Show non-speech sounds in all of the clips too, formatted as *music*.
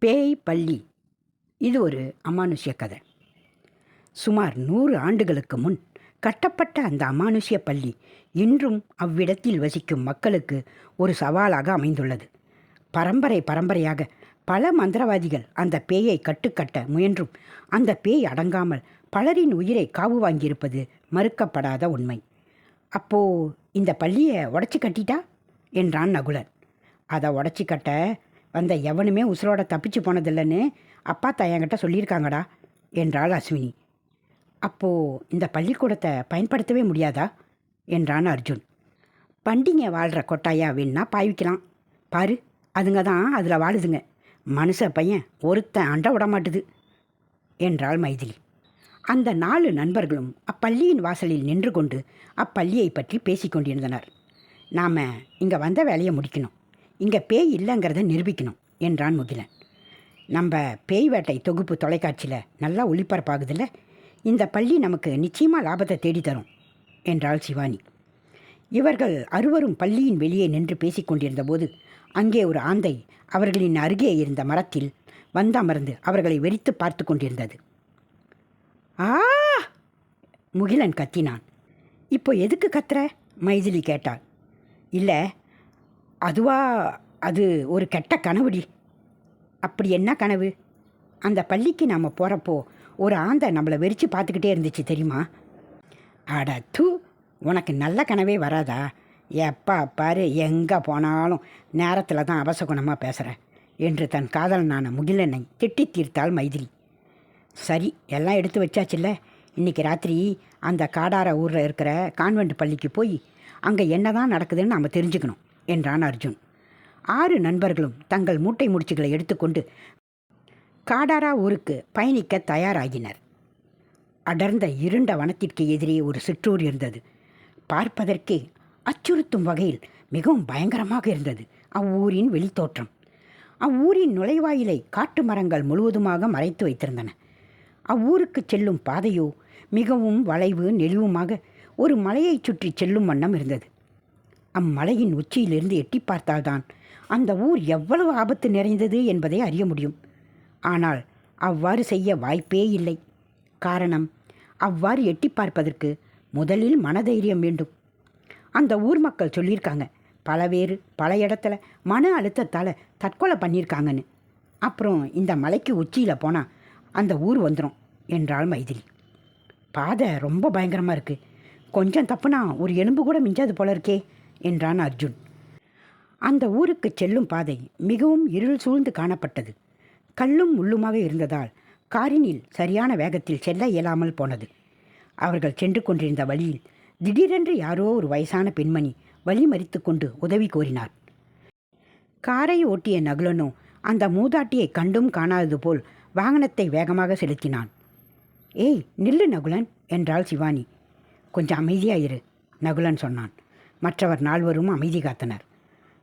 பேய் பள்ளி. இது ஒரு அமானுஷ்ய கதை. சுமார் நூறு ஆண்டுகளுக்கு முன் கட்டப்பட்ட அந்த அமானுஷ்ய பள்ளி இன்றும் அவ்விடத்தில் வசிக்கும் மக்களுக்கு ஒரு சவாலாக அமைந்துள்ளது. பரம்பரை பரம்பரையாக பல மந்திரவாதிகள் அந்த பேயை கட்டுக்கட்ட முயன்றும் அந்த பேய் அடங்காமல் பலரின் உயிரை காவு வாங்கியிருப்பது மறுக்கப்படாத உண்மை. அப்போ இந்த பள்ளியை உடச்சி கட்டிட்டா? என்றான் நகுலன். அதை உடச்சி கட்ட வந்த எவனுமே உசுரோட தப்பிச்சு போனதில்லைன்னு அப்பா தாயங்கிட்ட சொல்லியிருக்காங்கடா என்றாள் அஸ்வினி. அப்போது இந்த பள்ளிக்கூடத்தை பயன்படுத்தவே முடியாதா? என்றான் அர்ஜுன். பண்டிங்க வாழ்கிற கொட்டாயா வேணுன்னா பாய்விக்கலாம். பாரு அதுங்க தான் அதில் வாழுதுங்க. மனுஷ பையன் ஒருத்தன் அண்ட விட மாட்டுது என்றாள் மைதிலி. அந்த நாலு நண்பர்களும் அப்பள்ளியின் வாசலில் நின்று கொண்டு அப்பள்ளியை பற்றி பேசிக்கொண்டிருந்தனர். நாம் இங்கே வந்த வேலையை முடிக்கணும். இங்கே பேய் இல்லைங்கிறத நிரூபிக்கணும் என்றான் முகிலன். நம்ம பேய் வேட்டை தொகுப்பு தொலைக்காட்சியில் நல்லா ஒளிபரப்பாகுதுல்ல? இந்த பள்ளி நமக்கு நிச்சயமாக லாபத்தை தேடி தரும் என்றாள் சிவானி. இவர்கள் அறுவரும் பள்ளியின் வெளியே நின்று பேசிக்கொண்டிருந்த போது அங்கே ஒரு ஆந்தை அவர்களின் அருகே இருந்த மரத்தில் வந்தமர்ந்து அவர்களை வெறித்து பார்த்து கொண்டிருந்தது. ஆ! முகிலன் கத்தினான். இப்போ எதுக்கு கத்துற? மைதிலி கேட்டாள். இல்லை அதுவா அது ஒரு கெட்ட கனவுடி. அப்படி என்ன கனவு? அந்த பள்ளிக்கு நாம் போகிறப்போ ஒரு ஆந்தை நம்மளை வெறிச்சு பார்த்துக்கிட்டே இருந்துச்சு தெரியுமா? அட தூ உனக்கு நல்ல கனவே வராதா? எப்பா பாரு எங்கே போனாலும் நேரத்தில் தான் அவசகுணமாக பேசுகிற என்று தன் காதலனான முகிலனை திட்டி தீர்த்தாள் மைதிலி. சரி எல்லாம் எடுத்து வச்சாச்சுல்ல? இன்றைக்கி ராத்திரி அந்த காடார ஊரில் இருக்கிற கான்வெண்ட் பள்ளிக்கு போய் அங்கே என்ன தான் நடக்குதுன்னு நாம் தெரிஞ்சுக்கணும். என்றான் அர்ஜுன். ஆறு நண்பர்களும் தங்கள் மூட்டை முடிச்சுகளை எடுத்துக்கொண்டு காடாரா ஊருக்கு பயணிக்க தயாராகினர். அடர்ந்த இருண்ட வனத்திற்கு எதிரே ஒரு சிற்றூர் இருந்தது. பார்ப்பதற்கே அச்சுறுத்தும் வகையில் மிகவும் பயங்கரமாக இருந்தது. அவ்வூரின் வெளித்தோற்றம். அவ்வூரின் நுழைவாயிலை காட்டு மரங்கள் முழுவதுமாக மறைத்து வைத்திருந்தன. அவ்வூருக்கு செல்லும் பாதையோ மிகவும் வளைவு நெளிவுமாக ஒரு மலையைச் சுற்றி செல்லும் வண்ணம் இருந்தது. அம்மலையின் உச்சியிலிருந்து எட்டி பார்த்தால்தான் அந்த ஊர் எவ்வளவு ஆபத்து நிறைந்தது என்பதை அறிய முடியும். ஆனால் அவ்வாறு செய்ய வாய்ப்பே இல்லை. காரணம் அவ்வாறு எட்டி பார்ப்பதற்கு முதலில் மனதைரியம் வேண்டும். அந்த ஊர் மக்கள் சொல்லியிருக்காங்க பல பேர் பல இடத்துல மன அழுத்தத்தால் தற்கொலை பண்ணியிருக்காங்கன்னு. அப்புறம் இந்த மலைக்கு உச்சியில் போனால் அந்த ஊர் வந்துடும் என்றாள் மைதிலி. பாதை ரொம்ப பயங்கரமாக இருக்குது கொஞ்சம் தப்புனா ஒரு எலும்பு கூட மிஞ்சாது போல இருக்கே. என்றான் அர்ஜுன். அந்த ஊருக்கு செல்லும் பாதை மிகவும் இருள் சூழ்ந்து காணப்பட்டது. கல்லும் முள்ளுமாக இருந்ததால் காரினில் சரியான வேகத்தில் செல்ல இயலாமல் போனது. அவர்கள் சென்று கொண்டிருந்த வழியில் திடீரென்று யாரோ ஒரு வயசான பெண்மணி வழி மறித்து கொண்டு உதவி கோரினார். காரை ஓட்டிய நகுலனோ அந்த மூதாட்டியை கண்டும் காணாதது போல் வாகனத்தை வேகமாக செலுத்தினான். ஏய் நில்லு நகுலன் என்றாள் சிவானி. கொஞ்சம் அமைதியாயிரு நகுலன் சொன்னான். மற்றவர் நால்வரும் அமைதி காத்தனர்.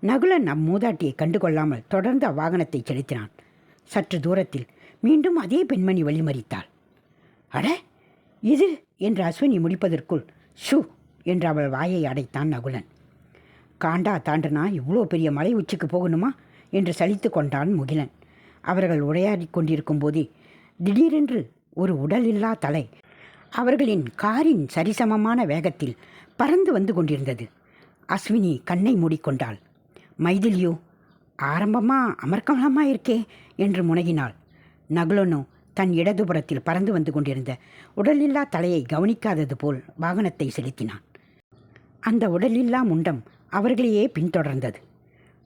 நகுலன் அம்மூதாட்டியை கண்டுகொள்ளாமல் தொடர்ந்து அவ்வாகனத்தை செலுத்தினான். சற்று தூரத்தில் மீண்டும் அதே பெண்மணி வழிமறித்தாள். அட இது? என்று அஸ்வினி முடிப்பதற்குள் ஷூ! என்று அவள் வாயை அடைத்தான் நகுலன். காண்டா தாண்டனா இவ்வளோ பெரிய மலை உச்சிக்கு போகணுமா? என்று சலித்து கொண்டான் முகிலன். அவர்கள் உரையாடி கொண்டிருக்கும் போதே திடீரென்று ஒரு உடலில்லா தலை அவர்களின் காரின் சரிசமமான வேகத்தில் பறந்து வந்து கொண்டிருந்தது. அஸ்வினி கண்ணை மூடிக்கொண்டாள். மைதிலியோ ஆரம்பமாக அமர்க்கலமாக இருக்கே என்று முனகினாள். நகுலனோ தன் இடதுபுறத்தில் பறந்து வந்து கொண்டிருந்த உடலில்லா தலையை கவனிக்காதது போல் வாகனத்தை செலுத்தினான். அந்த உடலில்லா முண்டம் அவர்களையே பின்தொடர்ந்தது.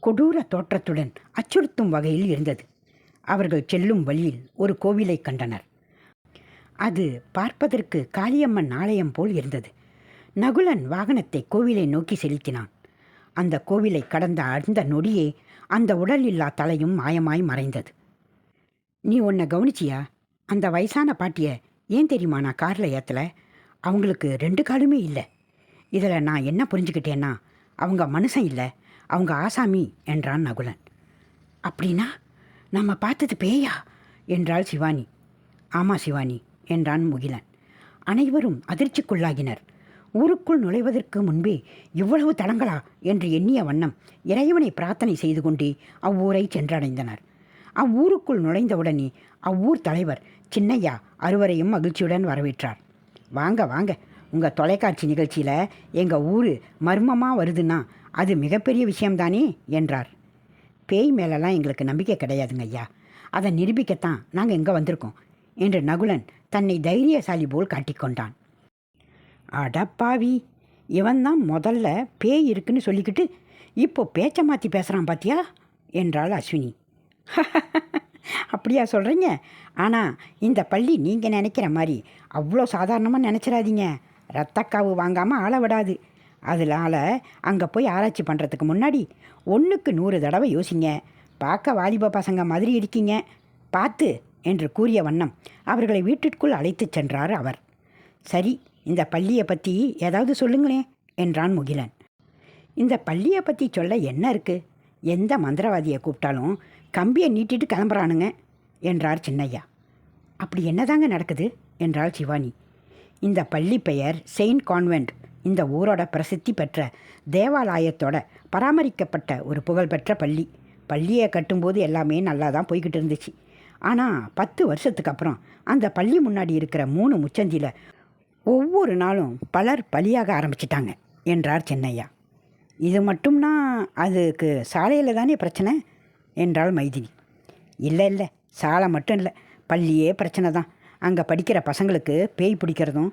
கொடூர தோற்றத்துடன் அச்சுறுத்தும் வகையில் இருந்தது. அவர்கள் செல்லும் வழியில் ஒரு கோவிலை கண்டனர். அது பார்ப்பதற்கு காளியம்மன் ஆலயம் போல் இருந்தது. நகுலன் வாகனத்தை கோவிலை நோக்கி செலுத்தினான். அந்த கோவிலை கடந்த அந்த நொடியே அந்த உடல் இல்லா தலையும் மாயமாய் மறைந்தது. நீ உன்னை கவனிச்சியா? அந்த வயசான பாட்டியை ஏன் தெரியுமா நான் காரில் ஏற்றலை அவங்களுக்கு ரெண்டு காலுமே இல்லை. இதில் நான் என்ன புரிஞ்சுக்கிட்டேன்னா அவங்க மனுஷன் இல்லை அவங்க ஆசாமி என்றான் நகுலன். அப்படின்னா நம்ம பார்த்தது பேயா? என்றாள் சிவானி. ஆமாம் சிவானி என்றான் முகிலன். அனைவரும் அதிர்ச்சிக்குள்ளாகினர். ஊருக்குள் நுழைவதற்கு முன்பே இவ்வளவு தடங்களா என்று எண்ணிய வண்ணம் இறைவனை பிரார்த்தனை செய்து கொண்டே அவ்வூரை சென்றடைந்தனர். அவ்வூருக்குள் நுழைந்தவுடனே அவ்வூர் தலைவர் சின்னையா அறுவரையும் மகிழ்ச்சியுடன் வரவேற்றார். வாங்க வாங்க. உங்கள் தொலைக்காட்சி நிகழ்ச்சியில் எங்கள் ஊர் மர்மமாக வருதுன்னா அது மிகப்பெரிய விஷயம்தானே? என்றார். பேய் மேலெல்லாம் எங்களுக்கு நம்பிக்கை கிடையாதுங்க ஐயா. அதை நிரூபிக்கத்தான் நாங்கள் இங்கே வந்திருக்கோம் என்று நகுலன் தன்னை தைரியசாலி போல் காட்டிக்கொண்டான் அடப்பாவி. இவன் தான் முதல்ல பேய் இருக்குன்னு சொல்லிக்கிட்டு இப்போ பேச்சை மாற்றி பேசுகிறான் பாத்தியா? என்றாள் அஸ்வினி. *laughs* அப்படியா சொல்கிறீங்க ஆனால் இந்த பள்ளி நீங்கள் நினைக்கிற மாதிரி அவ்வளோ சாதாரணமாக நினச்சிடாதீங்க ரத்தக்காவு வாங்காமல் ஆள விடாது. அதனால் அங்கே போய் ஆராய்ச்சி பண்ணுறதுக்கு முன்னாடி ஒன்றுக்கு நூறு தடவை யோசிங்க. பார்க்க வாலிப பசங்க மாதிரி இருக்கீங்க. பார்த்து என்று கூறிய வண்ணம் அவர்களை வீட்டிற்குள் அழைத்துச் சென்றார் அவர். சரி இந்த பள்ளியை பற்றி ஏதாவது சொல்லுங்களேன் என்றான் முகிலன். இந்த பள்ளியை பற்றி சொல்ல என்ன இருக்குது எந்த மந்திரவாதியை கூப்பிட்டாலும் கம்பியை நீட்டிட்டு கிளம்புறானுங்க என்றார் சின்னையா. அப்படி என்னதாங்க நடக்குது? என்றாள் சிவானி. இந்த பள்ளி பெயர் செயின்ட் கான்வென்ட். இந்த ஊரோட பிரசித்தி பெற்ற தேவாலயத்தோட பராமரிக்கப்பட்ட ஒரு புகழ்பெற்ற பள்ளி. பள்ளியை கட்டும்போது எல்லாமே நல்லா தான் போய்கிட்டு இருந்துச்சு. ஆனால் பத்து வருஷத்துக்கு அப்புறம் அந்த பள்ளி முன்னாடி இருக்கிற மூணு முச்சந்தியில் ஒவ்வொரு நாளும் பலர் பலியாக ஆரம்பிச்சிட்டாங்க என்றார் சென்னையா. இது மட்டும்னா அதுக்கு சாலையில் தானே பிரச்சனை? என்றாள் மைதினி இல்லை இல்லை சாலை மட்டும் இல்லை பள்ளியே பிரச்சனை தான். அங்கே படிக்கிற பசங்களுக்கு பேய் பிடிக்கிறதும்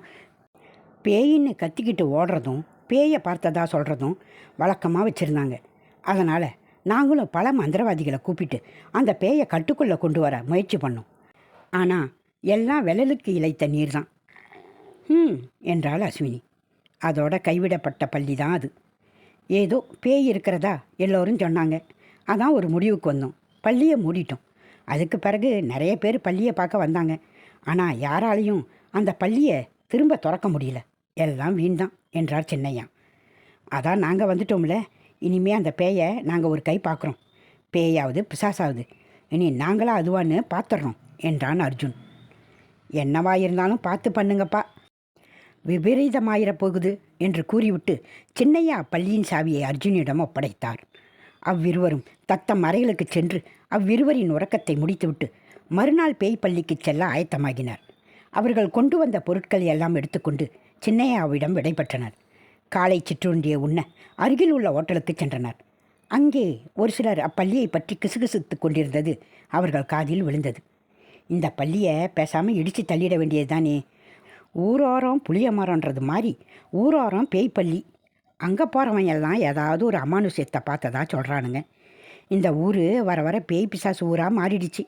பேயின்னு கத்திக்கிட்டு ஓடுறதும் பேயை பார்த்ததா சொல்கிறதும் வழக்கமாக வச்சுருந்தாங்க. அதனால் நாங்களும் பல மந்திரவாதிகளை கூப்பிட்டு அந்த பேயை கட்டுக்குள்ளே கொண்டு வர முயற்சி பண்ணோம். ஆனால் எல்லாம் விளலுக்கு இழைத்த நீர் தான் ம் என்றாள் அஸ்வினி. அதோட கைவிடப்பட்ட பள்ளி தான் அது. ஏதோ பேய் இருக்கிறதா எல்லோரும் சொன்னாங்க. அதான் ஒரு முடிவுக்கு வந்தோம். பள்ளியை மூடிட்டோம். அதுக்கு பிறகு நிறைய பேர் பள்ளியை பார்க்க வந்தாங்க. ஆனால் யாராலையும் அந்த பள்ளியை திரும்ப திறக்க முடியல. எல்லாம் வீண் தான் என்றார் சின்னையா. அதான் நாங்கள் வந்துட்டோம்ல. இனிமே அந்த பேயை நாங்கள் ஒரு கை பார்க்குறோம். பேயாவது பிசாசாவது. இனி நாங்களாக அதுவான்னு பார்த்துட்றோம் என்றான் அர்ஜுன். என்னவா இருந்தாலும் பார்த்து பண்ணுங்கப்பா விபரீதமாயிரப் போகுது என்று கூறிவிட்டு சின்னையா பள்ளியின் சாவியை அர்ஜுனிடம் ஒப்படைத்தார் அவ்விருவரும் தத்தம் அறைகளுக்கு சென்று அவ்விருவரின் உறக்கத்தை முடித்துவிட்டு மறுநாள் பேய் பள்ளிக்கு செல்ல ஆயத்தமாகினர். அவர்கள் கொண்டு வந்த பொருட்களை எல்லாம் எடுத்துக்கொண்டு சின்னையாவிடம் விடைபெற்றனர் காலை சிற்றுண்டிய உண்ண அருகில் உள்ள ஓட்டலுக்கு சென்றனர். அங்கே ஒரு சிலர் அப்பள்ளியை பற்றி கிசுகிசுத்து கொண்டிருந்தது அவர்கள் காதில் விழுந்தது. இந்த பள்ளியை பேசாமல் இடித்து தள்ளிட வேண்டியதுதானே? ஊரோரம் புளிய மரம்ன்றது மாதிரி. ஊரோரம் பேய் பள்ளி அங்கே போகிறவங்க எல்லாம் ஏதாவது ஒரு அமானுஷ்யத்தை பார்த்ததா சொல்கிறானுங்க இந்த ஊர் வர வர பேய் பிசாசு ஊராக மாறிடுச்சு.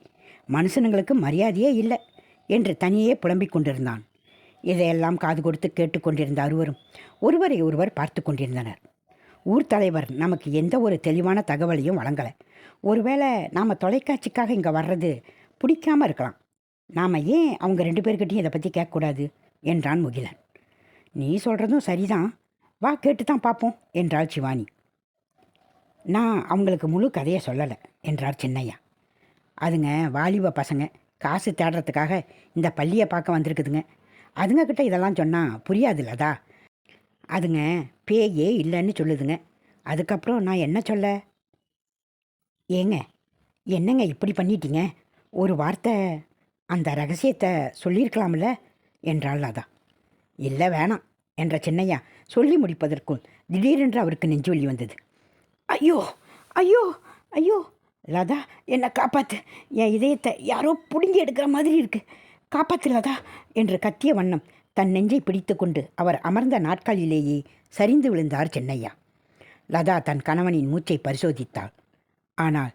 மனுஷனுங்களுக்கு மரியாதையே இல்லை என்று தனியே புலம்பிக் கொண்டிருந்தான். இதையெல்லாம் காது கொடுத்து கேட்டுக்கொண்டிருந்த அறுவரும் ஒருவரை ஒருவர் பார்த்து கொண்டிருந்தனர். ஊர் தலைவர் நமக்கு எந்த ஒரு தெளிவான தகவலையும் வழங்கலை. ஒருவேளை நாம் தொலைக்காட்சிக்காக இங்கே வர்றது பிடிக்காம இருக்கலாம். நாம் ஏன் அவங்க ரெண்டு பேர்கிட்டையும் இதை பற்றி கேட்கக்கூடாது? என்றான் முகிலன். நீ சொல்கிறதும் சரிதான். வா கேட்டு தான் பார்ப்போம் என்றாள் சிவானி. நான் அவங்களுக்கு முழு கதையை சொல்லலை என்றார் சின்னையா. அதுங்க வாலிப பசங்க. காசு தேடுறதுக்காக இந்த பள்ளியை பார்க்க வந்திருக்குதுங்க. அதுங்க கிட்ட இதெல்லாம் சொன்னால் புரியாதுல்லதா அதுங்க பேயே இல்லைன்னு சொல்லுதுங்க. அதுக்கப்புறம் நான் என்ன சொல்ல? ஏங்க என்னங்க இப்படி பண்ணிட்டீங்க? ஒரு வார்த்தை அந்த ரகசியத்தை சொல்லியிருக்கலாம்ல என்றாள் லதா இல்லை வேணாம் என்ற சின்னையா சொல்லி முடிப்பதற்குள் திடீரென்று அவருக்கு நெஞ்சுவலி வந்தது. ஐயோ ஐயோ ஐயோ லதா என்னை காப்பாத்து. என் இதயத்தை யாரோ பிடுங்கி எடுக்கிற மாதிரி இருக்கு. காப்பாத்து லதா என்று கத்திய வண்ணம் தன் நெஞ்சை பிடித்துக்கொண்டு அவர் அமர்ந்த நாட்களிலேயே சரிந்து விழுந்தார் சென்னையா. லதா தன் கணவனின் மூச்சை பரிசோதித்தாள். ஆனால்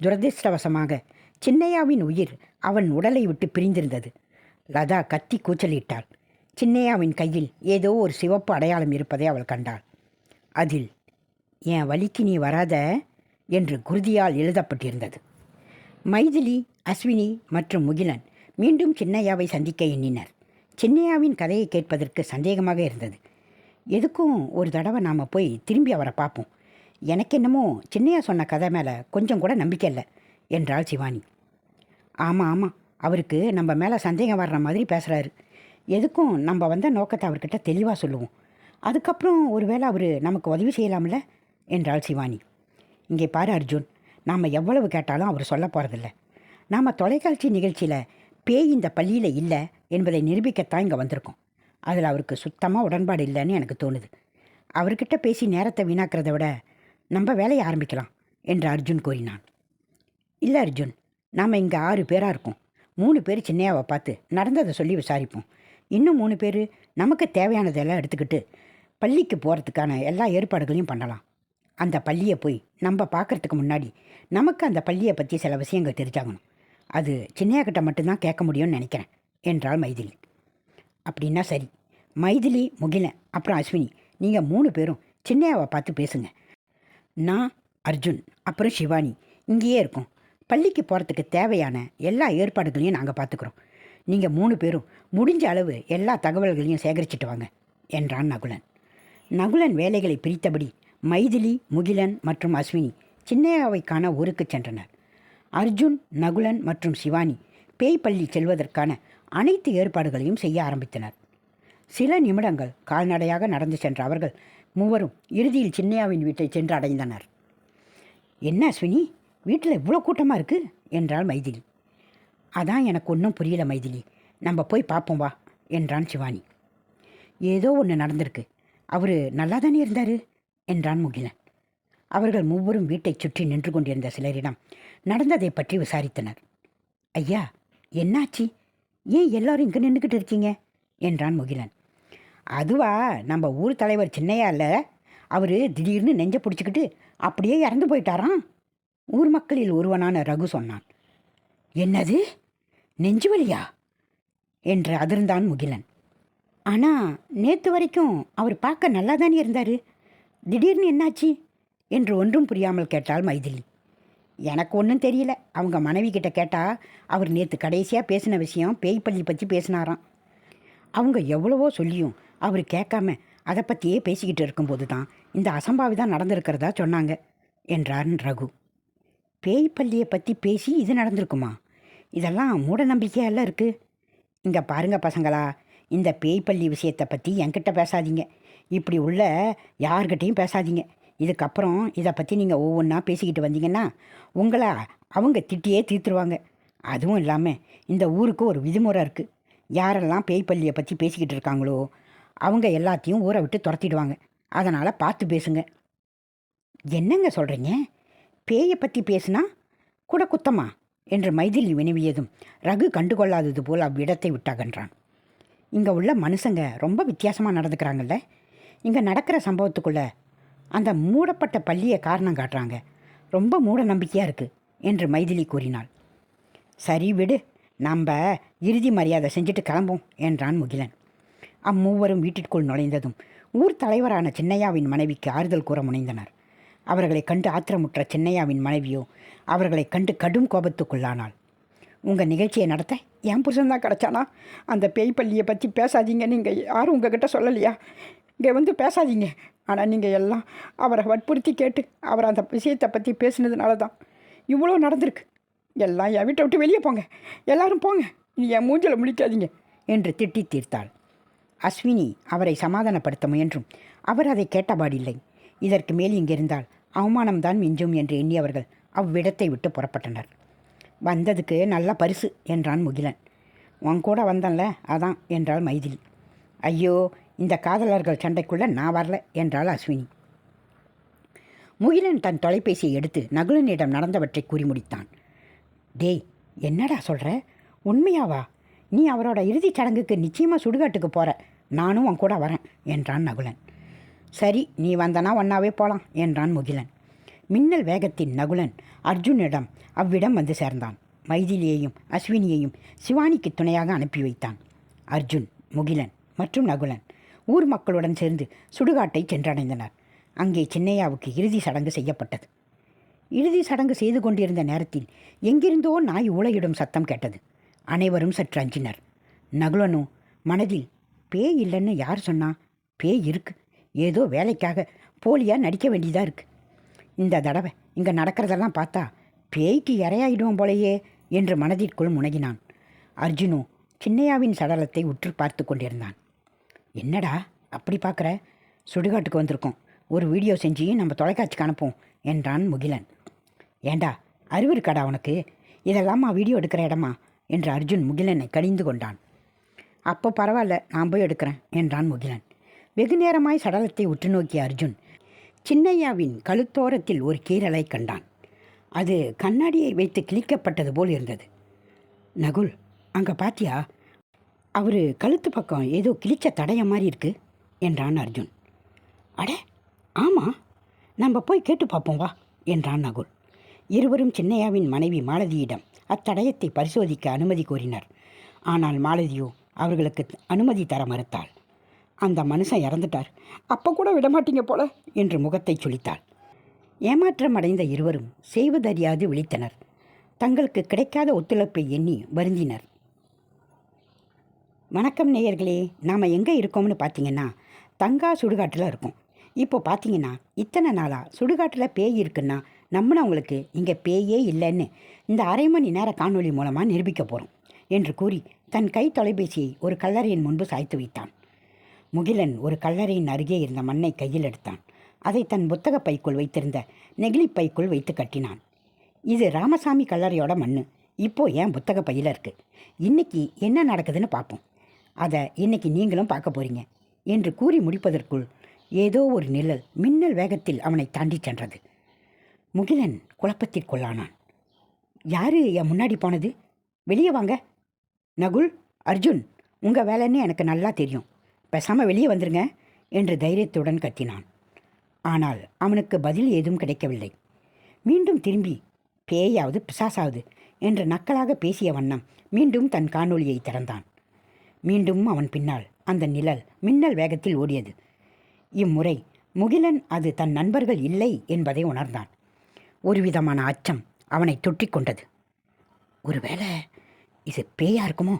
துரதிர்ஷ்டவசமாக சின்னையாவின் உயிர் அவன் உடலை விட்டு பிரிந்திருந்தது. லதா கத்தி கூச்சலிட்டாள். சின்னையாவின் கையில் ஏதோ ஒரு சிவப்பு அடையாளம் இருப்பதை அவள் கண்டாள். அதில் என் வலிக்கு நீ வராத என்று குருதியால் எழுதப்பட்டிருந்தது. மைதிலி அஸ்வினி மற்றும் முகிலன் மீண்டும் சின்னையாவை சந்திக்க எண்ணினர். சின்னையாவின் கதையை கேட்பதற்கு சந்தேகமாக இருந்தது. எதுக்கும் ஒரு தடவை நாம் போய் திரும்பி அவரை பார்ப்போம். எனக்கு என்னமோ சின்னையா சொன்ன கதை மேலே கொஞ்சம் கூட நம்பிக்கை இல்லை என்றாள் சிவானி. ஆமாம் ஆமாம் அவருக்கு நம்ம மேலே சந்தேகம் வர்ற மாதிரி பேசுகிறாரு எதுக்கும் நம்ம வந்த நோக்கத்தை அவர்கிட்ட தெளிவாக சொல்லுவோம். அதுக்கப்புறம் ஒருவேளை அவர் நமக்கு உதவி செய்யலாம்ல? என்றாள் சிவானி. இங்கே பாரு அர்ஜுன் நாம் எவ்வளவு கேட்டாலும் அவர் சொல்ல போகிறதில்ல நாம் தொலைக்காட்சி நிகழ்ச்சியில் பேய் இந்த பள்ளியில் இல்லை என்பதை நிரூபிக்கத்தான் இங்கே வந்திருக்கோம். அதில் அவருக்கு சுத்தமாக உடன்பாடு இல்லைன்னு எனக்கு தோணுது. அவர்கிட்ட பேசி நேரத்தை வீணாக்கிறத விட நம்ம வேலையை ஆரம்பிக்கலாம் என்று அர்ஜுன் கூறினான். இல்லை அர்ஜுன் நாம் இங்கே ஆறு பேராக இருக்கோம். மூணு பேர் சின்னையாவை பார்த்து நடந்ததை சொல்லி விசாரிப்போம். இன்னும் மூணு பேர் நமக்கு தேவையானதெல்லாம் எடுத்துக்கிட்டு பள்ளிக்கு போகிறதுக்கான எல்லா ஏற்பாடுகளையும் பண்ணலாம். அந்த பள்ளியை போய் நம்ம பார்க்கறதுக்கு முன்னாடி நமக்கு அந்த பள்ளியை பற்றி சில விஷயங்கள் தெரிஞ்சாகணும். அது சின்னையா கிட்ட மட்டும்தான் கேட்க முடியும்னு நினைக்கிறேன் என்றாள் மைதிலி. அப்படின்னா சரி. மைதிலி முகிலன் அப்புறம் அஸ்வினி நீங்கள் மூணு பேரும் சின்னையாவை பார்த்து பேசுங்க. நான் அர்ஜுன் அப்புறம் சிவானி இங்கேயே இருக்கோம். பள்ளிக்கு போகிறதுக்கு தேவையான எல்லா ஏற்பாடுகளையும் நாங்கள் பார்த்துக்குறோம் நீங்கள் மூணு பேரும் முடிஞ்ச அளவு எல்லா தகவல்களையும் சேகரிச்சிட்டு வாங்க என்றான் நகுலன். நகுலன் வேலைகளை பிரித்தபடி மைதிலி முகிலன் மற்றும் அஸ்வினி சின்னையாவைக்கான ஊருக்கு சென்றனர். அர்ஜுன் நகுலன் மற்றும் சிவானி பேய் பள்ளி செல்வதற்கான அனைத்து ஏற்பாடுகளையும் செய்ய ஆரம்பித்தனர். சில நிமிடங்கள் கால்நடையாக நடந்து சென்ற அவர்கள் மூவரும் இறுதியில் சின்னையாவின் வீட்டை சென்று அடைந்தனர். என்ன அஸ்வினி? வீட்டில் இவ்வளோ கூட்டமாக இருக்கு? என்றாள் மைதிலி. அதான் எனக்கு ஒன்றும் புரியல மைதிலி. நம்ம போய் பார்ப்போம் வா என்றான் சிவானி. ஏதோ ஒன்று நடந்திருக்கு. அவர் நல்லா தானே இருந்தார்? என்றான் முகிலன். அவர்கள் மூவரும் வீட்டை சுற்றி நின்று கொண்டிருந்த சிலரிடம் நடந்ததை பற்றி விசாரித்தனர். ஐயா என்னாச்சு? ஏன் எல்லாரும் இங்கே நின்றுக்கிட்டு இருக்கீங்க? என்றான் முகிலன். அதுவா நம்ம ஊர் தலைவர் சின்னையா இல்லை? அவர் திடீர்னு நெஞ்சை பிடிச்சிக்கிட்டு அப்படியே இறந்து போயிட்டாராம். ஊர் மக்களில் ஒருவனான ரகு சொன்னான். என்னது? நெஞ்சுவலியா என்று அதிர்ந்தான் முகிலன். ஆனால் நேற்று வரைக்கும் அவர் பார்க்க நல்லா தானே இருந்தார்? திடீர்னு என்னாச்சு? என்று ஒன்றும் புரியாமல் கேட்டாள் மைதிலி. எனக்கு ஒன்றும் தெரியல. அவங்க மனைவி கிட்ட கேட்டால் அவர் நேற்று கடைசியாக பேசின விஷயம் பேய் பற்றி பேசினாராம். அவங்க எவ்வளவோ சொல்லியும் அவர் கேட்காம அதை பற்றியே பேசிக்கிட்டு இருக்கும்போது தான் இந்த அசம்பாவிதம் நடந்திருக்கிறதா சொன்னாங்க என்றார் ரகு. பேய் பள்ளியை பற்றி பேசி இது நடந்திருக்குமா? இதெல்லாம் மூட நம்பிக்கையெல்லாம் இருக்குது இங்கே பாருங்க பசங்களா இந்த பேய் பள்ளி விஷயத்தை பற்றி என்கிட்ட பேசாதீங்க. இப்படி உள்ள யார்கிட்டையும் பேசாதீங்க. இதுக்கப்புறம் இதை பற்றி நீங்கள் ஒவ்வொன்றா பேசிக்கிட்டு வந்தீங்கன்னா உங்களை அவங்க திட்டியே தீர்த்துருவாங்க. அதுவும் இல்லாமல் இந்த ஊருக்கு ஒரு விதிமுறை இருக்குது யாரெல்லாம் பேய் பள்ளியை பற்றி பேசிக்கிட்டு இருக்காங்களோ அவங்க எல்லாத்தையும் ஊரை விட்டு துரத்திடுவாங்க. அதனால் பார்த்து பேசுங்க. என்னங்க சொல்கிறீங்க பேயை பற்றி பேசுனா? கூட குத்தமா? என்று மைதிலி வினவியதும் ரகு கண்டுகொள்ளாதது போல் அவ்விடத்தை விட்டாகன்றான். இங்கே உள்ள மனுஷங்க ரொம்ப வித்தியாசமாக நடந்துக்கிறாங்கல்ல? இங்கே நடக்கிற சம்பவத்துக்குள்ள அந்த மூடப்பட்ட பள்ளியை காரணம் காட்டுறாங்க. ரொம்ப மூட நம்பிக்கையாக இருக்குது என்று மைதிலி கூறினாள். சரி விடு நம்ம இறுதி மரியாதை செஞ்சுட்டு கிளம்பும் என்றான் முகிலன். அம்மூவரும் வீட்டிற்குள் நுழைந்ததும் ஊர் தலைவரான சின்னையாவின் மனைவிக்கு ஆறுதல் கூற முனைந்தனர். அவர்களை கண்டு ஆத்திரமுற்ற சின்னையாவின் மனைவியோ அவர்களை கண்டு கடும் கோபத்துக்குள்ளானாள். உங்கள் நிகழ்ச்சியை நடத்த என் புருஷன்தான் கிடச்சானா? அந்த பேய் பள்ளியை பற்றி பேசாதீங்க. நீங்கள் யாரும் உங்ககிட்ட சொல்லலையா? இங்கே வந்து பேசாதீங்க. ஆனால் நீங்கள் எல்லாம் அவரை வற்புறுத்தி கேட்டு அவர் அந்த விஷயத்தை பற்றி பேசுனதுனால தான் இவ்வளோ நடந்திருக்கு. எல்லாம் என் வீட்டை விட்டு வெளியே போங்க. எல்லாரும் போங்க. நீ என் மூஞ்சில் முழிக்காதீங்க. என்று திட்டி தீர்த்தாள். அஸ்வினி அவரை சமாதானப்படுத்த முயன்றும். அவர் அதை கேட்டபாடில்லை இதற்கு மேல் இங்கிருந்தால் அவமானம்தான் மிஞ்சும் என்று எண்ணியவர்கள் அவ்விடத்தை விட்டு புறப்பட்டனர். வந்ததுக்கு நல்ல பரிசு என்றான் முகிலன். உன் கூட வந்தன்ல அதான் என்றாள் மைதிலி. ஐயோ இந்த காதலர்கள் சண்டைக்குள்ள நான் வரல என்றாள் அஸ்வினி. முகிலன் தன் தொலைபேசியை எடுத்து நகுலனிடம் நடந்தவற்றை கூறி முடித்தான். டேய் என்னடா சொல்கிற உண்மையாவா? நீ அவரோட இறுதிச் சடங்குக்கு நிச்சயமாக சுடுகாட்டுக்கு போகிற நானும் உன் கூட வரேன் என்றான் நகுலன். சரி நீ வந்தனா ஒன்னாவே போகலாம் என்றான் முகிலன். மின்னல் வேகத்தின் நகுலன் அர்ஜுனிடம் அவ்விடம் வந்து சேர்ந்தான். மைதிலியையும் அஸ்வினியையும் சிவானிக்கு துணையாக அனுப்பி வைத்தான். அர்ஜுன் முகிலன் மற்றும் நகுலன் ஊர் மக்களுடன் சேர்ந்து சுடுகாட்டை சென்றடைந்தனர். அங்கே சின்னையாவுக்கு இறுதி சடங்கு செய்யப்பட்டது. இறுதி சடங்கு செய்து கொண்டிருந்த நேரத்தில் எங்கிருந்தோ நாய் ஊளையிடும் சத்தம் கேட்டது. அனைவரும் சற்று அஞ்சினர். நகுலனோ மனதில் பேய் இல்லைன்னு யார் சொன்னா? பேய் இருக்கு. ஏதோ வேலைக்காக போலியாக நடிக்க வேண்டியதாக இருக்குது இந்த தடவை இங்கே நடக்கிறதெல்லாம் பார்த்தா பேய்க்கு இறையாயிடுவோம் போலையே என்று மனதிற்குள் முனகினான். அர்ஜுனோ சின்னையாவின் சடலத்தை உற்று பார்த்து கொண்டிருந்தான். என்னடா அப்படி பார்க்குற? சுடுகாட்டுக்கு வந்திருக்கோம். ஒரு வீடியோ செஞ்சு நம்ம தொலைக்காட்சிக்கு அனுப்போம் என்றான் முகிலன். ஏண்டா அறிவு இருக்காடா உனக்கு? இதெல்லாமா வீடியோ எடுக்கிற இடமா? என்று அர்ஜுன் முகிலனை கடிந்து கொண்டான். அப்போ பரவாயில்ல நான் போய் எடுக்கிறேன் என்றான் முகிலன். வெகு நேரமாய் சடலத்தை உற்று நோக்கிய அர்ஜுன் சின்னையாவின் கழுத்தோரத்தில் ஒரு கீறலை கண்டான். அது கண்ணாடியை வைத்து கிழிக்கப்பட்டது போல் இருந்தது. நகுல் அங்கே பாத்தியா? அவர் கழுத்து பக்கம் ஏதோ கிழிச்ச தடைய மாதிரி இருக்கு என்றான் அர்ஜுன். அட ஆமாம் நம்ம போய் கேட்டு பார்ப்போம் வா என்றான் நகுல். இருவரும் சின்னையாவின் மனைவி மாலதியிடம் அத்தடயத்தை பரிசோதிக்க அனுமதி கோரினர். ஆனால் மாலதியோ அவர்களுக்கு அனுமதி தர மறுத்தாள். அந்த மனுஷன் இறந்துட்டார். அப்போ கூட விடமாட்டீங்க போல என்று முகத்தை சுழித்தாள். ஏமாற்றம் அடைந்த இருவரும் செய்வதறியாது விழித்தனர். தங்களுக்கு கிடைக்காத ஒத்துழைப்பை எண்ணி வருந்தினர். வணக்கம் நேயர்களே நாம் எங்கே இருக்கோம்னு பார்த்தீங்கன்னா தங்கா சுடுகாட்டில் இருக்கோம். இப்போ பார்த்தீங்கன்னா இத்தனை நாளாக சுடுகாட்டில் பேய் இருக்குன்னா நம்பினவங்களுக்கு இங்கே பேயே இல்லைன்னு இந்த அரை மணி நேர காணொளி மூலமாக நிரூபிக்க போகிறோம் என்று கூறி தன் கை தொலைபேசியை ஒரு கல்லறையின் முன்பு சாய்த்து வைத்தான். முகிலன் ஒரு கல்லறையின் அருகே இருந்த மண்ணை கையில் எடுத்தான். அதை தன் புத்தக பைக்குள் வைத்திருந்த நெகிழி பைக்குள் வைத்து கட்டினான். இது ராமசாமி கல்லறையோட மண் இப்போ ஏன் புத்தக பையில் இருக்குது இன்னைக்கு என்ன நடக்குதுன்னு பார்ப்போம் அதை இன்னைக்கு நீங்களும் பார்க்க போறீங்க என்று கூறி முடிப்பதற்குள் ஏதோ ஒரு நிழல் மின்னல் வேகத்தில் அவனை தாண்டி சென்றது. முகிலன் குழப்பத்திற்குள்ளானான். யாரு என் முன்னாடி போனது? வெளியே வாங்க. நகுல் அர்ஜுன் உங்கள் வேலைன்னு எனக்கு நல்லா தெரியும். பேசாமல் வெளியே வந்துருங்க என்று தைரியத்துடன் கத்தினான். ஆனால் அவனுக்கு பதில் ஏதும் கிடைக்கவில்லை. மீண்டும் திரும்பி பேயாவது பிசாசாவது என்று நக்கலாக பேசிய வண்ணம் மீண்டும் தன் காணொளியை திறந்தான். மீண்டும் அவன் பின்னால் அந்த நிழல் மின்னல் வேகத்தில் ஓடியது. இம்முறை முகிலன் அது தன் நண்பர்கள் இல்லை என்பதை உணர்ந்தான். ஒரு விதமான அச்சம் அவனை தொற்றி கொண்டது. ஒருவேளை இது பேயா இருக்குமோ?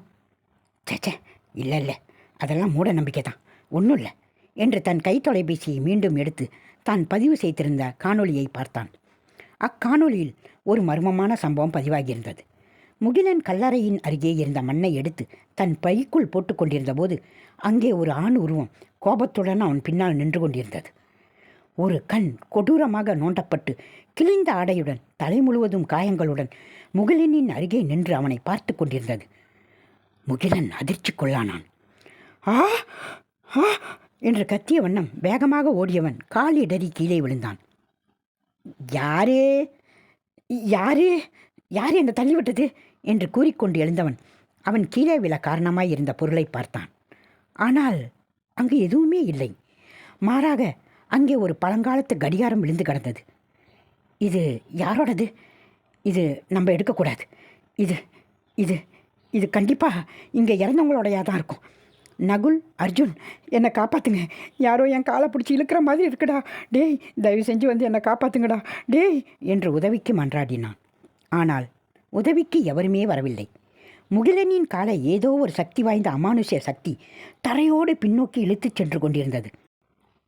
சேச்சே இல்லை இல்லை. அதெல்லாம் மூட நம்பிக்கை தான் ஒன்றும் இல்லை. என்று தன் கை தொலைபேசியை மீண்டும் எடுத்து தான் பதிவு செய்திருந்த காணொளியை பார்த்தான். அக்காணொளியில் ஒரு மர்மமான சம்பவம் பதிவாகியிருந்தது. முகிலன் கல்லறையின் அருகே இருந்த மண்ணை எடுத்து தன் பைக்குள் போட்டு கொண்டிருந்த போது அங்கே ஒரு ஆண் உருவம் கோபத்துடன் அவன் பின்னால் நின்று கொண்டிருந்தது. ஒரு கண் கொடூரமாக நோண்டப்பட்டு கிழிந்த ஆடையுடன் தலை முழுவதும் காயங்களுடன் முகிலனின் அருகே நின்று அவனை பார்த்து கொண்டிருந்தது. முகிலன் அதிர்ச்சி கொள்ளானான். ஆ? ஆ? என்று கத்திய வண்ணம் வேகமாக ஓடியவன் காலிடறி கீழே விழுந்தான். யாரே? யாரே? யார் என்னை தள்ளிவிட்டது என்று கூறிக்கொண்டு எழுந்தவன் அவன் கீழே விழ காரணமாய் இருந்த பொருளை பார்த்தான். ஆனால் அங்கு எதுவுமே இல்லை. மாறாக அங்கே ஒரு பழங்காலத்து கடிகாரம் விழுந்து கிடந்தது. இது யாரோடது? இது நம்ம எடுக்கக்கூடாது. இது இது இது கண்டிப்பாக இங்கே இறந்தவங்களோடையாக தான் இருக்கும். நகுல் அர்ஜுன் என்னை காப்பாற்றுங்க யாரோ என் காலை பிடிச்சி இழுக்கிற மாதிரி இருக்குடா. டேய் தயவு செஞ்சு வந்து என்னை காப்பாற்றுங்கடா டேய் என்று உதவிக்கு மன்றாடினான். ஆனால் உதவிக்கு எவருமே வரவில்லை. முகிலனின் காலை ஏதோ ஒரு சக்தி வாய்ந்த அமானுஷ்ய சக்தி தரையோடு பின்னோக்கி இழுத்துச் சென்று கொண்டிருந்தது.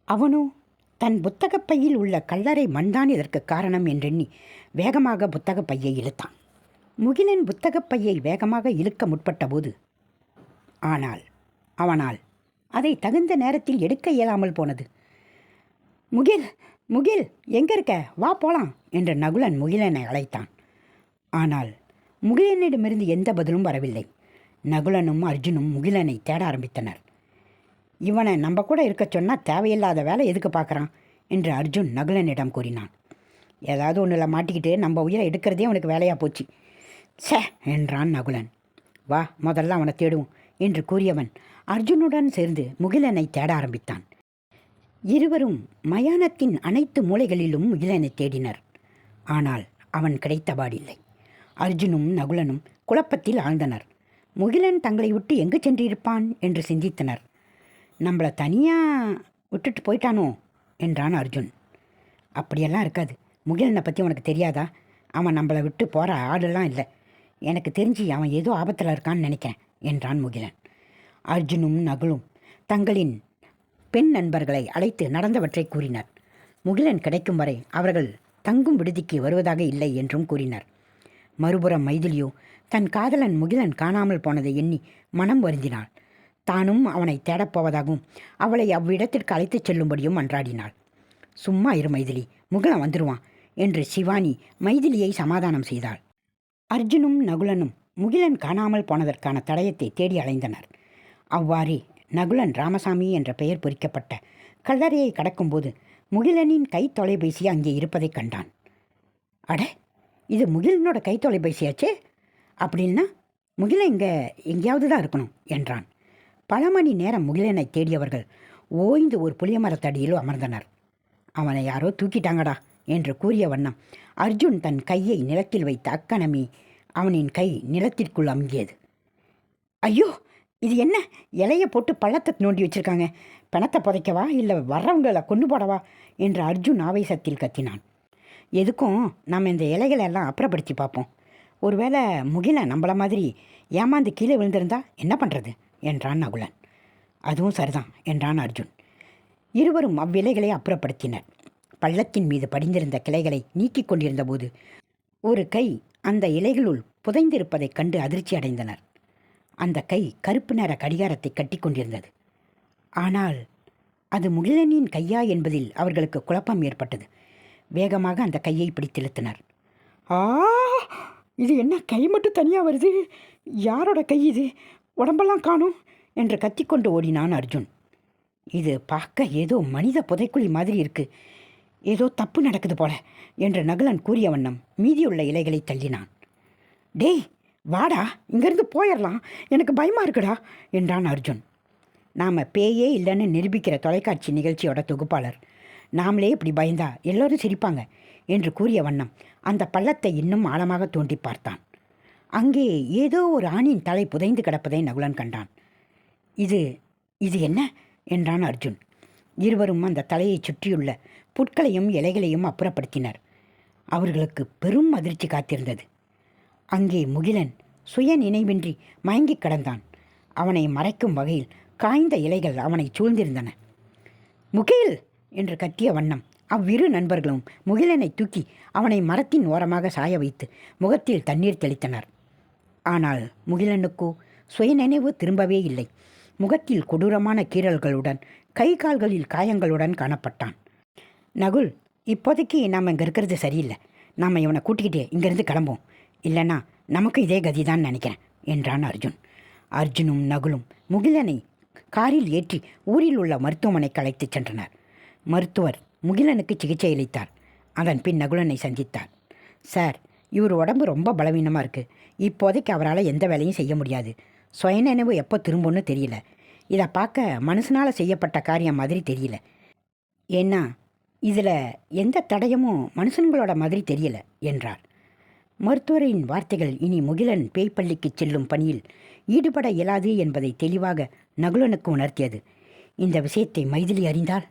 அவனோ தன் புத்தகப் பையில் உள்ள கல்லறை மண்தான் இதற்கு காரணம் என்றெண்ணி வேகமாக புத்தகப் பையை இழுத்தான். முகிலன் புத்தகப் பையை வேகமாக இழுக்க முற்பட்டபோது ஆனால் அவனால். அதை தகுந்த நேரத்தில் எடுக்க இயலாமல் போனது. முகில் முகில் எங்க இருக்க வா போலாம் என்று நகுலன் முகிலனை அழைத்தான். ஆனால் முகிலனிடமிருந்து எந்த பதிலும் வரவில்லை. நகுலனும் அர்ஜுனும் முகிலனை தேட ஆரம்பித்தனர். இவனை நம்ம கூட இருக்க சொன்னால் தேவையில்லாத வேலை எதுக்கு பார்க்குறான்? என்று அர்ஜுன் நகுலனிடம் கூறினான். ஏதாவது ஒன்றில் மாட்டிக்கிட்டு நம்ம உயிரை எடுக்கிறதே அவனுக்கு வேலையாக போச்சு. சே என்றான் நகுலன். வா முதல்ல அவனை தேடுவோம். என்று கூறியவன் அர்ஜுனுடன் சேர்ந்து முகிலனை தேட ஆரம்பித்தான். இருவரும் மயானத்தின் அனைத்து மூலைகளிலும் முகிலனை தேடினர். ஆனால் அவன் கிடைத்தபாடில்லை அர்ஜுனும் நகுலனும் குழப்பத்தில் ஆழ்ந்தனர். முகிலன் தங்களை விட்டு எங்கு சென்றிருப்பான் என்று சிந்தித்தனர். நம்மளை தனியாக விட்டுட்டு போயிட்டானோ? என்றான் அர்ஜுன். அப்படியெல்லாம் இருக்காது. முகிலனை பற்றி உனக்கு தெரியாதா? அவன் நம்மளை விட்டு போகிற ஆடெல்லாம் இல்லை. எனக்கு தெரிஞ்சு அவன் ஏதோ ஆபத்தில் இருக்கான்னு நினைக்கிறேன். என்றான் முகிலன். அர்ஜுனும் நகுலும் தங்களின் பெண் நண்பர்களை அழைத்து நடந்தவற்றை கூறினர். முகிலன் கிடைக்கும் வரை அவர்கள் தங்கும் விடுதிக்கு வருவதாக இல்லை என்றும் கூறினர். மறுபுறம் மைதிலியோ தன் காதலன் முகிலன் காணாமல் போனதை எண்ணி மனம் வருந்தினாள். தானும் அவனை தேடப்போவதாகவும் அவளை அவ்விடத்திற்கு அழைத்துச் செல்லும்படியும் மன்றாடினாள். சும்மா இரு மைதிலி முகிலன் வந்துருவான் என்று சிவானி மைதிலியை சமாதானம் செய்தாள். அர்ஜுனும் நகுலனும் முகிலன் காணாமல் போனதற்கான தடயத்தை தேடி அலைந்தனர். அவ்வாறே நகுலன் ராமசாமி என்ற பெயர் பொறிக்கப்பட்ட கல்லறையை கடக்கும்போது முகிலனின் கை தொலைபேசி அங்கே இருப்பதைக் கண்டான். அட இது முகிலனோட கை தொலைபேசியாச்சே? அப்படின்னா முகிலன் இங்கே எங்கேயாவது தான் இருக்கணும் என்றான். பல மணி நேரம் முகிலனை தேடியவர்கள் ஓய்ந்து ஒரு புளிய மரத்தடியில் அமர்ந்தனர். அவனை யாரோ தூக்கிட்டாங்கடா என்று கூறிய வண்ணம் அர்ஜுன் தன் கையை நிலத்தில் வைத்த அக்கணமே அவனின் கை நிலத்திற்குள் அமுங்கியது. ஐயோ இது என்ன? இலையை போட்டு பள்ளத்தை நோண்டி வச்சிருக்காங்க. பணத்தை புதைக்கவா இல்லை வர்றவங்களை கொண்டு போடவா? என்று அர்ஜுன் ஆவேசத்தில் கத்தினான். எதுக்கும் நாம் இந்த இலைகளை எல்லாம் அப்புறப்படுத்தி பார்ப்போம். ஒருவேளை முகில நம்மள மாதிரி ஏமாந்து கீழே விழுந்திருந்தா என்ன பண்ணுறது என்றான் நகுலன். அதுவும் சரிதான் என்றான் அர்ஜுன். இருவரும் அவ்விலைகளை அப்புறப்படுத்தினர். பள்ளத்தின் மீது படிந்திருந்த கிளைகளை நீக்கிக் கொண்டிருந்தபோது ஒரு கை அந்த இலைகளுள் புதைந்திருப்பதைக் கண்டு அதிர்ச்சி அடைந்தனர். அந்த கை கருப்பு நிற கடிகாரத்தை கட்டி கொண்டிருந்தது. ஆனால் அது முகிலனின் கையா என்பதில் அவர்களுக்கு குழப்பம் ஏற்பட்டது. வேகமாக அந்த கையை பிடித்திழுத்தினர் ஆ இது என்ன கை மட்டும் தனியாக வருது? யாரோட கை இது? உடம்பெல்லாம் காணும்? என்று கத்திக்கொண்டு ஓடினான் அர்ஜுன். இது பார்க்க ஏதோ மனித புதைக்குழி மாதிரி இருக்குது ஏதோ தப்பு நடக்குது போல என்று நகுலன் கூறிய வண்ணம் மீதியுள்ள இலைகளை தள்ளினான். டேய் வாடா இங்கேருந்து போயிடலாம் எனக்கு பயமா இருக்குடா என்றான் அர்ஜுன். நாம் பேயே இல்லைன்னு நிரூபிக்கிற தொலைக்காட்சி நிகழ்ச்சியோட தொகுப்பாளர். நாமளே இப்படி பயந்தா எல்லோரும் சிரிப்பாங்க என்று கூறிய வண்ணம் அந்த பள்ளத்தை இன்னும் ஆழமாக தோண்டி பார்த்தான். அங்கே ஏதோ ஒரு ஆணின் தலை புதைந்து கிடப்பதை நகுலன் கண்டான். இது இது என்ன? என்றான் அர்ஜுன். இருவரும் அந்த தலையை சுற்றியுள்ள புட்களையும் இலைகளையும் அப்புறப்படுத்தினர். அவர்களுக்கு பெரும் அதிர்ச்சி காத்திருந்தது. அங்கே முகிலன் சுய நினைவின்றி மயங்கிக் கிடந்தான். அவனை மறைக்கும் வகையில் காய்ந்த இலைகள் அவனை சூழ்ந்திருந்தன. முகில்! என்று கத்திய வண்ணம் அவ்விரு நண்பர்களும் முகிலனை தூக்கி அவனை மரத்தின் ஓரமாக சாய வைத்து முகத்தில் தண்ணீர் தெளித்தனர். ஆனால் முகிலனுக்கோ சுயநினைவு திரும்பவே இல்லை. முகத்தில் கொடூரமான கீறல்களுடன் கை கால்களில் காயங்களுடன் காணப்பட்டான். நகுல் இப்போதைக்கு நாம் இங்கே இருக்கிறது சரியில்லை. நாம் இவனை கூட்டிக்கிட்டு இங்கேருந்து கிளம்போம் இல்லைன்னா நமக்கு இதே கதி தான் நினைக்கிறேன் என்றான் அர்ஜுன். அர்ஜுனும் நகுலும் முகிலனை காரில் ஏற்றி ஊரில் உள்ள மருத்துவமனைக்கு அழைத்துச் சென்றனர். மருத்துவர் முகிலனுக்கு சிகிச்சை அளித்தார். அதன் பின் நகுலனை சந்தித்தார். சார் இவர் உடம்பு ரொம்ப பலவீனமாக இருக்குது இப்போதைக்கு அவரால் எந்த வேலையும் செய்ய முடியாது. சுயநினைவு எப்போ திரும்பும்னு தெரியல. இதை பார்க்க மனுஷனால் செய்யப்பட்ட காரியம் மாதிரி தெரியல. ஏன்னா இதில் எந்த தடயமும் மனுஷங்களோட மாதிரி தெரியல என்றார் மருத்துவரின் வார்த்தைகள் இனி முகிலன் பேய்ப்பள்ளிக்கு செல்லும் பணியில் ஈடுபட இயலாது என்பதை தெளிவாக நகுலனுக்கு உணர்த்தியது. இந்த விஷயத்தை மைதிலி அறிந்தால்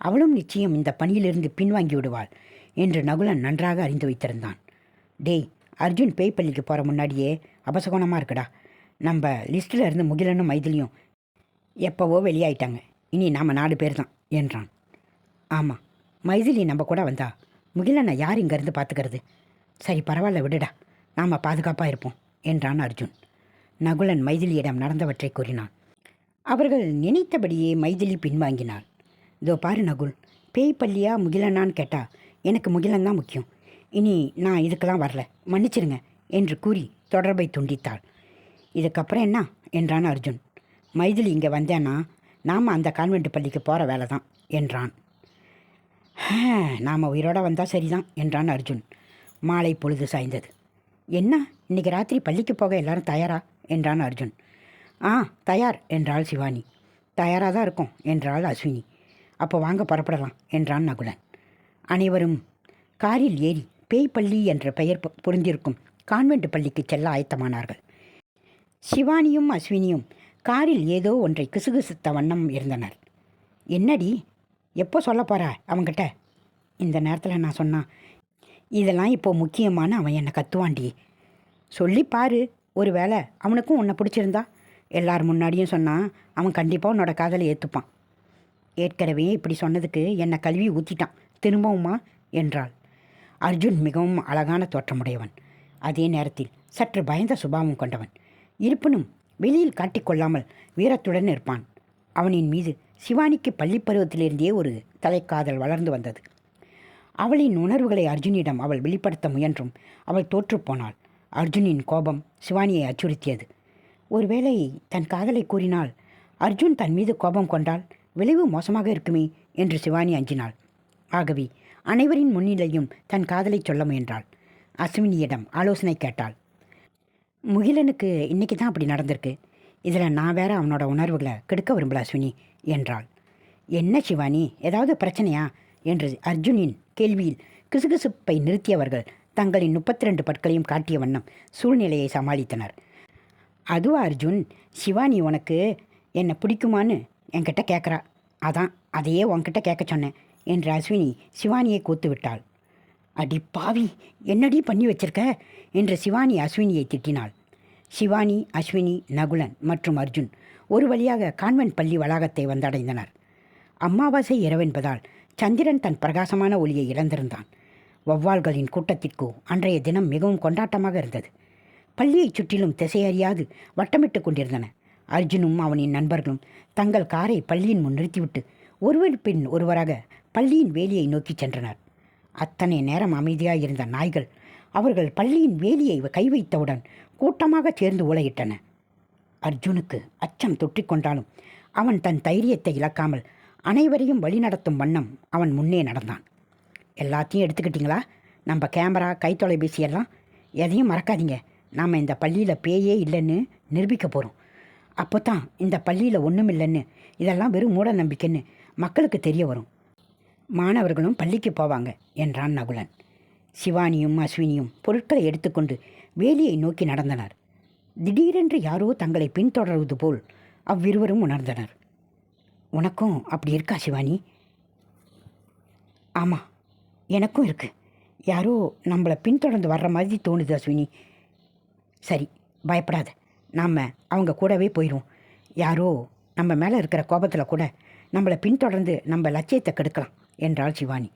அவளும் நிச்சயம் இந்த பணியிலிருந்து பின்வாங்கி விடுவாள் என்று நகுலன் நன்றாக அறிந்து வைத்திருந்தான். டேய் அர்ஜுன் பேய்ப்பள்ளிக்கு போகிற முன்னாடியே அபசகுணமாக இருக்குடா. நம்ம லிஸ்ட்டில் இருந்து முகிலனும் மைதிலியும் எப்போவோ வெளியாயிட்டாங்க. இனி நாம் நாலு பேர் தான் என்றான். ஆமாம் மைதிலி நம்ம கூட வந்தா. முகிலனை யார் இங்கேருந்து பார்த்துக்கிறது சரி பரவாயில்ல விடுடா. நாம் பாதுகாப்பாக இருப்போம் என்றான் அர்ஜுன். நகுலன் மைதிலியிடம் நடந்தவற்றை கூறினான். அவர்கள் நினைத்தபடியே மைதிலி பின்வாங்கினாள். இதோ பாரு நகுல் பேய் பள்ளியா முகிலனான்னு கேட்டால் எனக்கு முகிலன் தான் முக்கியம். இனி நான் இதுக்கெல்லாம் வரல மன்னிச்சிருங்க என்று கூறி தொடர்பை துண்டித்தாள். இதுக்கப்புறம் என்ன? என்றான் அர்ஜுன். மைதிலி இங்கே வந்தேன்னா நாம் அந்த கான்வெண்ட் பள்ளிக்கு போகிற வேலை தான் என்றான். நாம் உயிரோட வந்தால் சரிதான் என்றான் அர்ஜுன். மாலை பொழுது சாய்ந்தது. என்ன இன்னைக்கு ராத்திரி பள்ளிக்கு போக எல்லாரும் தயாரா? என்றான் அர்ஜுன். ஆ தயார் என்றாள் சிவானி. தயாராக தான் இருக்கும் என்றாள் அஸ்வினி. அப்போ வாங்க புறப்படலாம் என்றான் நகுலன். அனைவரும் காரில் ஏறி பேய் பள்ளி என்ற பெயர் பொ- பொருந்திருக்கும் கான்வெண்ட் பள்ளிக்கு செல்ல ஆயத்தமானார்கள். சிவானியும் அஸ்வினியும் காரில் ஏதோ ஒன்றை கிசுகிசுத்த வண்ணம் இருந்தனர். என்னடி எப்போ சொல்ல போறா அவங்கிட்ட இந்த நேரத்தில் நான் சொன்னான் இதெல்லாம் இப்போது முக்கியமான அவன் என்னை கத்துவாண்டி சொல்லி பாரு. ஒருவேளை அவனுக்கும் உன்னை பிடிச்சிருந்தா? எல்லார் முன்னாடியும் சொன்னான் அவன் கண்டிப்பாக உன்னோட காதலை ஏற்றுப்பான் ஏற்கனவே இப்படி சொன்னதுக்கு என்னை கல்வி ஊற்றிட்டான் திரும்பவுமா? என்றாள். அர்ஜுன் மிகவும் அழகான தோற்றமுடையவன். அதே நேரத்தில் சற்று பயந்த சுபாவம் கொண்டவன். இருப்பினும் வெளியில் காட்டிக்கொள்ளாமல் வீரத்துடன் இருப்பான் அவனின் மீது சிவானிக்கு பள்ளி பருவத்திலிருந்தே ஒரு தலைக்காதல் வளர்ந்து வந்தது. அவளின் உணர்வுகளை அர்ஜுனிடம் அவள் வெளிப்படுத்த முயன்றும் அவள் தோற்றுப்போனாள் அர்ஜுனின் கோபம் சிவானியை அச்சுறுத்தியது. ஒருவேளை தன் காதலை கூறினால் அர்ஜுன் தன் மீது கோபம் கொண்டால் விளைவு மோசமாக இருக்குமே என்று சிவானி அஞ்சினாள். ஆகவே அனைவரின் முன்னிலையும் தன் காதலை சொல்ல முயன்றாள். அஸ்வினியிடம் ஆலோசனை கேட்டாள். முகிலனுக்கு இன்னைக்கு தான் அப்படி நடந்திருக்கு. இதில் நான் வேற அவனோட உணர்வுகளை கெடுக்க விரும்பல அஸ்வினி என்றாள். என்ன சிவானி ஏதாவது பிரச்சனையா? என்று அர்ஜுனின் கேள்வியில் கிசுகிசுப்பை நிறுத்தியவர்கள் தங்களின் முப்பத்தி ரெண்டு பற்களையும் காட்டிய வண்ணம் சூழ்நிலையை சமாளித்தனர். அதுவா அர்ஜுன் சிவானி உனக்கு என்னை பிடிக்குமான்னு என்கிட்ட கேட்குறா அதான் அதையே உன்கிட்ட கேட்க சொன்னேன் என்று அஸ்வினி சிவானியை கூத்து விட்டாள். அடி பாவி என்னடி பண்ணி வச்சிருக்க? என்று சிவானி அஸ்வினியை திட்டினாள். சிவானி அஸ்வினி நகுலன் மற்றும் அர்ஜுன் ஒரு வழியாக கான்வென்ட் பள்ளி வளாகத்தை வந்தடைந்தனர். அமாவாசை இரவென்பதால் சந்திரன் தன் பிரகாசமான ஒளியை இழந்திருந்தான். வௌவால்களின் கூட்டத்திற்கோ அன்றைய தினம் மிகவும் கொண்டாட்டமாக இருந்தது. பள்ளியைச் சுற்றிலும் திசையறியாது வட்டமிட்டு கொண்டிருந்தன. அர்ஜுனும் அவனின் நண்பர்களும் தங்கள் காரை பள்ளியின் முன் நிறுத்திவிட்டு ஒருவர் பின் ஒருவராக பள்ளியின் வேலியை நோக்கிச் சென்றனர். அத்தனை நேரம் அமைதியாக இருந்த நாய்கள் அவர்கள் பள்ளியின் வேலியை கை வைத்தவுடன் கூட்டமாக சேர்ந்து ஊளையிட்டன அர்ஜுனுக்கு அச்சம் தொற்றிக்கொண்டாலும் அவன் தன் தைரியத்தை இழக்காமல் அனைவரையும் வழிநடத்தும் வண்ணம் அவன் முன்னே நடந்தான். எல்லாத்தையும் எடுத்துக்கிட்டீங்களா? நம்ம கேமரா கைத்தொலைபேசி எல்லாம் எதையும் மறக்காதீங்க. நாம் இந்த பள்ளியில் பேயே இல்லைன்னு நிரூபிக்க போகிறோம் அப்போ தான் இந்த பள்ளியில் ஒன்றும் இல்லைன்னு இதெல்லாம் வெறும் மூட நம்பிக்கைன்னு மக்களுக்கு தெரிய வரும். மாணவர்களும் பள்ளிக்கு போவாங்க என்றான் நகுலன். சிவானியும் அஸ்வினியும் பொருட்களை எடுத்துக்கொண்டு வேலியை நோக்கி நடந்தனர். திடீரென்று யாரோ தங்களை பின்தொடர்வது போல் அவ்விருவரும் உணர்ந்தனர். உனக்கும் அப்படி இருக்கா சிவானி? ஆமாம் எனக்கும் இருக்கு. யாரோ நம்மளை பின்தொடர்ந்து வர்ற மாதிரி தோணுது அஸ்வினி. சரி பயப்படாத. நாம் அவங்க கூடவே போயிடுவோம் யாரோ நம்ம மேலே இருக்கிற கோபத்தில் கூட நம்மளை பின்தொடர்ந்து நம்ம லட்சியத்தை கெடுக்கலாம் என்றாள் சிவானி.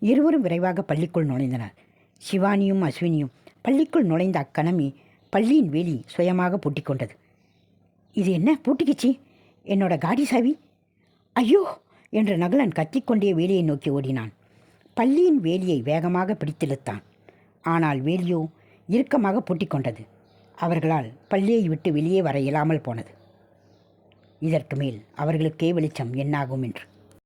இருவரும் விரைவாக பள்ளிக்குள் நுழைந்தனர். சிவானியும் அஸ்வினியும் பள்ளிக்குள் நுழைந்த அக்கணமே பள்ளியின் வேலி சுயமாக பூட்டிக்கொண்டது. இது என்ன? பூட்டிக்கிச்சு? என்னோட காடி சாவி? ஐயோ! என்று நகுலன் கத்திக்கொண்டே வேலியை நோக்கி ஓடினான். பள்ளியின் வேலியை வேகமாக பிடித்திழுத்தான். ஆனால் வேலியோ இறுக்கமாக பூட்டிக்கொண்டது. அவர்களால் பள்ளியை விட்டு வெளியே வர இயலாமல் போனது. இதற்கு மேல் அவர்களுக்கே வெளிச்சம் என்னாகும்? என்று.